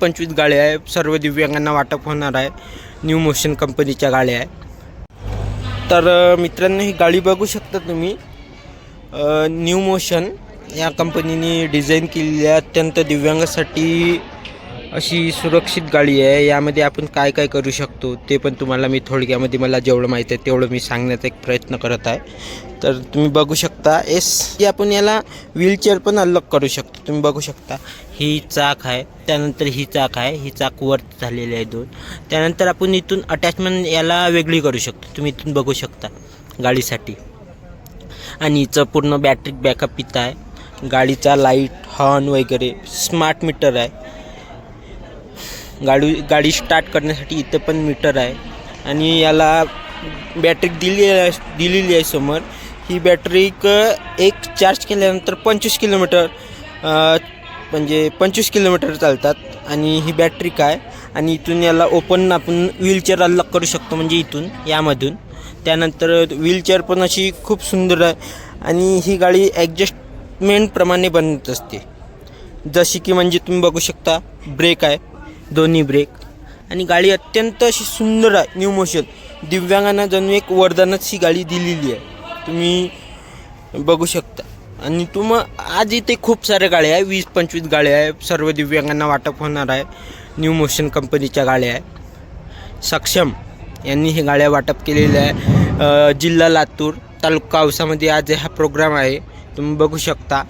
पंचवीस गाड्या आहे सर्व दिव्यांगांना वाटप होणार आहे. न्यू मोशन कंपनीच्या गाड्या आहे तर मित्रांनो ही गाडी बघू शकता तुम्ही. न्यू मोशन या कंपनीने डिझाईन केलेली आहे. अत्यंत दिव्यांगासाठी अशी सुरक्षित गाडी आहे. यामध्ये आपण काय काय करू शकतो ते पण तुम्हाला मी थोडक्यामध्ये मला जेवढं माहीत आहे तेवढं मी सांगण्याचा एक प्रयत्न करत आहे. तर तुम्ही बघू शकता एस आपण याला व्हीलचेअर पण अलग करू शकतो. तुम्ही बघू शकता ही चाक आहे. त्यानंतर ही चाक आहे. ही चाक वर झालेली आहे दोन. त्यानंतर आपण इथून अटॅचमेंट याला वेगळी करू शकतो. तुम्ही इथून बघू शकता गाडीसाठी. आणि हिचं पूर्ण बॅटरी बॅकअप इथं आहे. गाडीचा लाइट हॉर्न वगैरे स्मार्ट मीटर आहे. गाडी गाडी स्टार्ट करण्यासाठी इथं पण मीटर आहे. आणि याला बॅटरी दिली आहे दिलेली आहे समोर. ही बॅटरी एक एक चार्ज केल्यानंतर पंचवीस किलोमीटर म्हणजे पंचवीस किलोमीटर चालतात. आणि ही बॅटरी काय? आणि इथून याला ओपन आपण व्हीलचेअर अलग करू शकतो म्हणजे इथून यामधून. त्यानंतर व्हीलचेअर पण अशी खूप सुंदर आहे. आणि ही गाडी ॲडजस्टमेंटप्रमाणे बनत असते. जशी की म्हणजे तुम्ही बघू शकता ब्रेक आहे. दोन्ही ब्रेक आणि गाडी अत्यंत अशी सुंदर आहे न्यू मोशन दिव्यांगांना जणू एक वरदानच ही गाडी दिलेली आहे. तुम्ही बघू शकता. आणि तुम आज इथे खूप साऱ्या गाड्या आहे वीस पंचवीस गाड्या आहे. सर्व दिव्यांगांना वाटप होणार आहे. न्यू मोशन कंपनीच्या गाड्या आहे. सक्षम यांनी हे गाड्या वाटप केलेल्या आहे. जिल्हा लातूर तालुका औसामध्ये आज हा प्रोग्राम आहे. तुम्ही बघू शकता.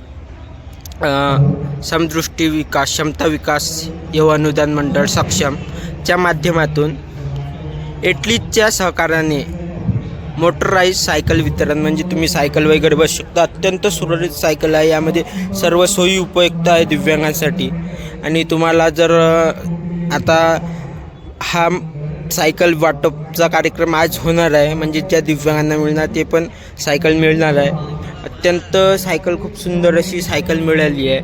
समदृष्टी विकास क्षमता विकास युवा अनुदान मंडळ सक्षमच्या माध्यमातून एटलीच्या सहकार्याने मोटराईज सायकल वितरण म्हणजे तुम्ही सायकल वगैरे बसू शकता. अत्यंत सुरळीत सायकल आहे. यामध्ये सर्व सोयी उपयुक्त आहे दिव्यांगांसाठी. आणि तुम्हाला जर आता हा सायकल वाटपचा कार्यक्रम आज होणार आहे म्हणजे ज्या दिव्यांगांना मिळणार ते पण सायकल मिळणार आहे. अत्यंत सायकल खूप सुंदर अशी सायकल मिळाली आहे.